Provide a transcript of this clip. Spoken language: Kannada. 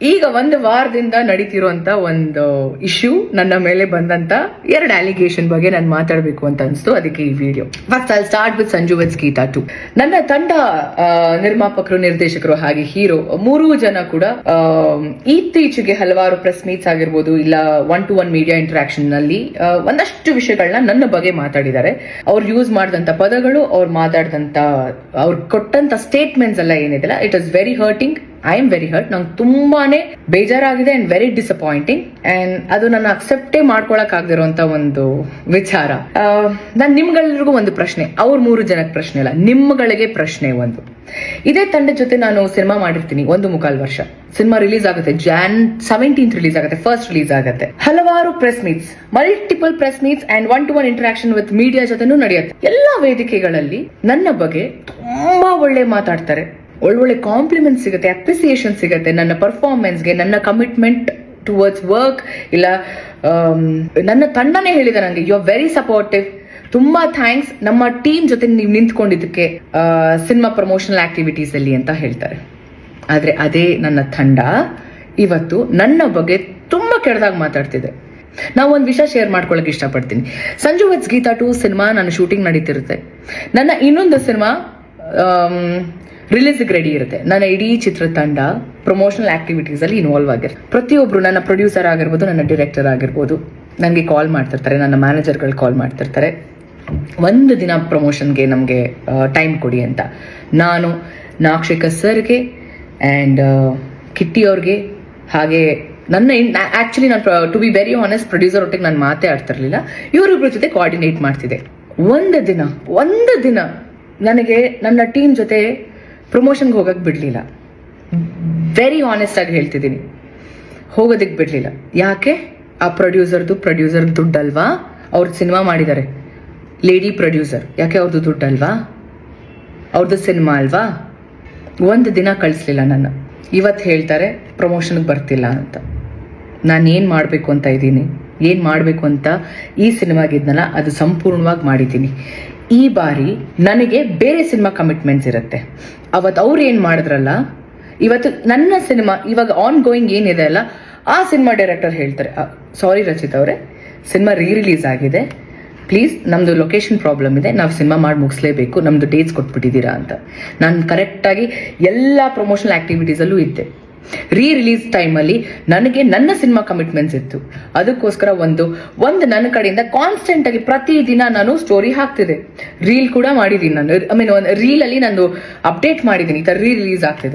ಈಗ ಒಂದು ವಾರದಿಂದ ನಡೀತಿರುವಂತ ಒಂದು ಇಶ್ಯೂ ನನ್ನ ಮೇಲೆ ಬಂದಂತ ಎರಡು ಅಲಿಗೇಷನ್ ಬಗ್ಗೆ ನಾನು ಮಾತಾಡಬೇಕು ಅಂತ ಅನಿಸ್ತು. ಅದಕ್ಕೆ ಈ video first I start with Sanju with Geetha two ನನ್ನ ತಂಡ ನಿರ್ಮಾಪಕರು, ನಿರ್ದೇಶಕರು ಹಾಗೆ ಹೀರೋ ಮೂರು ಜನ ಕೂಡ ಇತ್ತೀಚೆಗೆ ಹಲವಾರು ಪ್ರೆಸ್ ಮೀಟ್ಸ್ ಆಗಿರ್ಬೋದು ಇಲ್ಲ ಒನ್ ಟು ಒನ್ ಮೀಡಿಯಾ ಇಂಟ್ರಾಕ್ಷನ್ನಲ್ಲಿ ಒಂದಷ್ಟು ವಿಷಯಗಳನ್ನ ನನ್ನ ಬಗ್ಗೆ ಮಾತಾಡಿದ್ದಾರೆ. ಅವ್ರು ಯೂಸ್ ಮಾಡಿದಂತ ಪದಗಳು, ಅವ್ರು ಮಾತಾಡಿದಂತ, ಅವ್ರು ಕೊಟ್ಟಂತ ಸ್ಟೇಟ್ಮೆಂಟ್ಸ್ ಎಲ್ಲ ಏನಿದೆಲ್ಲ it is very hurting I am very hurt ನಂಗೆ ತುಂಬಾನೇ ಬೇಜಾರಾಗಿದೆ ಅಂಡ್ ವೆರಿ ಡಿಸಪಾಯಿಂಟಿಂಗ್ ಅಂಡ್ ಅದು ನನ್ನ ಅಕ್ಸೆಪ್ಟೇ ಮಾಡ್ಕೊಳಕ್ ಆಗದಿರುವಂತ ಒಂದು ವಿಚಾರ. ನಾನು ನಿಮ್ಗೆಲ್ರಿಗೂ ಒಂದು ಪ್ರಶ್ನೆ. ಅವ್ರ ಮೂರು ಜನಕ್ಕೆ ಪ್ರಶ್ನೆ ಇಲ್ಲ ನಿಮ್ಗಳಿಗೆ ಪ್ರಶ್ನೆ ಒಂದು. ಇದೇ ತಂಡದ ಜೊತೆ ನಾನು ಸಿನಿಮಾ ಮಾಡಿರ್ತೀನಿ ಒಂದು ಮುಕಾಲ್ ವರ್ಷ. ಸಿನಿಮಾ ರಿಲೀಸ್ ಆಗುತ್ತೆ ಜಾನ್ ಸೆವೆಂಟೀನ್ ರಿಲೀಸ್ ಆಗುತ್ತೆ ಫಸ್ಟ್ ರಿಲೀಸ್ ಆಗುತ್ತೆ. ಹಲವಾರು press meets multiple press meets and one to one interaction with media ಜೊತೆನೂ ನಡೆಯುತ್ತೆ. ಎಲ್ಲಾ ವೇದಿಕೆಗಳಲ್ಲಿ ನನ್ನ ಬಗ್ಗೆ ತುಂಬಾ ಒಳ್ಳೆ ಮಾತಾಡ್ತಾರೆ. ಒಳ್ಳೊಳ್ಳೆ ಕಾಂಪ್ಲಿಮೆಂಟ್ ಸಿಗುತ್ತೆ ಅಪ್ರಿಸಿಯೇಷನ್ ಸಿಗುತ್ತೆ ನನ್ನ ಪರ್ಫಾರ್ಮೆನ್ಸ್ಗೆ ನನ್ನ ಕಮಿಟ್ಮೆಂಟ್ ಟುವರ್ಡ್ಸ್ ವರ್ಕ್ ಇಲ್ಲ ನನ್ನ ತಂಡನೇ ಹೇಳಿದೆ ನನಗೆ ಯು ಆರ್ ವೆರಿ ಸಪೋರ್ಟಿವ್ ತುಂಬಾ ಥ್ಯಾಂಕ್ಸ್ ನಮ್ಮ ಟೀಮ್ ಜೊತೆ ನೀವು ನಿಂತ್ಕೊಂಡಿದ್ದಕ್ಕೆ ಸಿನಿಮಾ ಪ್ರಮೋಷನಲ್ ಆಕ್ಟಿವಿಟೀಸ್ ಅಲ್ಲಿ ಅಂತ ಹೇಳ್ತಾರೆ. ಆದ್ರೆ ಅದೇ ನನ್ನ ತಂಡ. ಇವತ್ತು ನನ್ನ ಬಗ್ಗೆ ತುಂಬಾ ಕೆಟ್ಟದಾಗಿ ಮಾತಾಡ್ತಿದೆ. ನಾವು ಒಂದು ವಿಷಯ ಶೇರ್ ಮಾಡ್ಕೊಳಕ್ ಇಷ್ಟಪಡ್ತೀನಿ. Sanju weds Geetha two cinema ನನ್ನ ಶೂಟಿಂಗ್ ನಡೀತಿರುತ್ತೆ. ನನ್ನ ಇನ್ನೊಂದು ಸಿನಿಮಾ ರಿಲೀಸ್ ರೆಡಿ ಇರುತ್ತೆ. ನನ್ನ ಇಡೀ ಚಿತ್ರತಂಡ ಪ್ರಮೋಷನಲ್ ಆಕ್ಟಿವಿಟೀಸ್ ಅಲ್ಲಿ ಇನ್ವಾಲ್ವ್ ಆಗಿರುತ್ತೆ. ಪ್ರತಿಯೊಬ್ಬರು ನನ್ನ ಪ್ರೊಡ್ಯೂಸರ್ ಆಗಿರ್ಬೋದು, ನನ್ನ ಡೈರೆಕ್ಟರ್ ಆಗಿರ್ಬೋದು, ನನಗೆ ಕಾಲ್ ಮಾಡ್ತಿರ್ತಾರೆ, ನನ್ನ ಮ್ಯಾನೇಜರ್ಗಳು ಕಾಲ್ ಮಾಡ್ತಿರ್ತಾರೆ. ಒಂದು ದಿನ ಪ್ರಮೋಷನ್ಗೆ ನಮಗೆ ಟೈಮ್ ಕೊಡಿ ಅಂತ. ನಾನು ನಾಕ್ಷಿಕ ಸರ್ಗೆ ಆ್ಯಂಡ್ ಕಿಟ್ಟಿ ಅವ್ರಿಗೆ, ಹಾಗೆ ನನ್ನ ಆ್ಯಕ್ಚುಲಿ ನಾನು to be very honest producer ಒಟ್ಟಿಗೆ ನಾನು ಮಾತೇ ಆಡ್ತಿರ್ಲಿಲ್ಲ. ಇವರಿಬ್ಬರ ಜೊತೆ ಕೋಆರ್ಡಿನೇಟ್ ಮಾಡ್ತಿದ್ದೆ. ಒಂದು ದಿನ ಒಂದು ದಿನ ನನಗೆ ನನ್ನ ಟೀಮ್ ಜೊತೆ ಪ್ರಮೋಷನ್ಗೆ ಹೋಗಕ್ಕೆ ಬಿಡಲಿಲ್ಲ. ವೆರಿ ಆನೆಸ್ಟ್ ಆಗಿ ಹೇಳ್ತಿದ್ದೀನಿ. ಹೋಗೋದಕ್ಕೆ ಬಿಡಲಿಲ್ಲ. ಯಾಕೆ? ಆ ಪ್ರೊಡ್ಯೂಸರ್ದು ಪ್ರೊಡ್ಯೂಸರ್ ದುಡ್ಡಲ್ವಾ? ಅವ್ರ ಸಿನಿಮಾ ಮಾಡಿದ್ದಾರೆ. ಲೇಡಿ ಪ್ರೊಡ್ಯೂಸರ್ ಯಾಕೆ ಅವ್ರದ್ದು ದುಡ್ಡಲ್ವಾ? ಅವ್ರದ್ದು ಸಿನಿಮಾ ಅಲ್ವಾ? ಒಂದು ದಿನ ಕಳಿಸ್ಲಿಲ್ಲ ನನ್ನ. ಇವತ್ತು ಹೇಳ್ತಾರೆ ಪ್ರಮೋಷನ್ಗೆ ಬರ್ತಿಲ್ಲ ಅಂತ. ನಾನು ಏನು ಮಾಡಬೇಕು ಅಂತ ಇದ್ದೀನಿ? ಏನು ಮಾಡಬೇಕು ಅಂತ ಈ ಸಿನಿಮಾಗಿದ್ನಲ್ಲ ಅದು ಸಂಪೂರ್ಣವಾಗಿ ಮಾಡಿದ್ದೀನಿ. ಈ ಬಾರಿ ನನಗೆ ಬೇರೆ ಸಿನಿಮಾ ಕಮಿಟ್ಮೆಂಟ್ಸ್ ಇರುತ್ತೆ. ಅವತ್ತು ಅವ್ರು ಏನು ಮಾಡಿದ್ರಲ್ಲ, ಇವತ್ತು ನನ್ನ ಸಿನಿಮಾ ಇವಾಗ ಆನ್ ಗೋಯಿಂಗ್ ಏನಿದೆ ಅಲ್ಲ, ಆ ಸಿನಿಮಾ ಡೈರೆಕ್ಟರ್ ಹೇಳ್ತಾರೆ ಸಾರಿ ರಚಿತ್ ಅವರೇ ಸಿನಿಮಾ ರೀ ರಿಲೀಸ್ ಆಗಿದೆ. ಪ್ಲೀಸ್ ನಮ್ಮದು ಲೊಕೇಶನ್ ಪ್ರಾಬ್ಲಮ್ ಇದೆ, ನಾವು ಸಿನಿಮಾ ಮಾಡಿ ಮುಗಿಸ್ಲೇಬೇಕು ನಮ್ಮದು ಡೇಟ್ಸ್ ಕೊಟ್ಬಿಟ್ಟಿದ್ದೀರಾ ಅಂತ. ನಾನು ಕರೆಕ್ಟಾಗಿ ಎಲ್ಲ ಪ್ರಮೋಷನಲ್ ಆ್ಯಕ್ಟಿವಿಟೀಸಲ್ಲೂ ಇದ್ದೆ. ರೀ ರಿಲೀಸ್ ಟೈಮಲ್ಲಿ ನನಗೆ ನನ್ನ ಸಿನಿಮಾ ಕಮಿಟ್ಮೆಂಟ್ಸ್ ಇತ್ತು. ಅದಕ್ಕೋಸ್ಕರ ಒಂದು ಒಂದು ನನ್ನ ಕಡೆಯಿಂದ ಕಾನ್ಸ್ಟೆಂಟ್ ಆಗಿ ಪ್ರತಿದಿನ ನಾನು ಸ್ಟೋರಿ ಹಾಕ್ತಿದೆ ರೀಲ್ ಕೂಡ ಮಾಡಿದ್ದೀನಿ ನಾನು. ಐ ಮೀನ್ ಒಂದು ರೀಲಲ್ಲಿ ನಾನು ಅಪ್ಡೇಟ್ ಮಾಡಿದ್ದೀನಿ ಈ ಥರ ರೀ ರಿಲೀಸ್ ಆಗ್ತಿದೆ.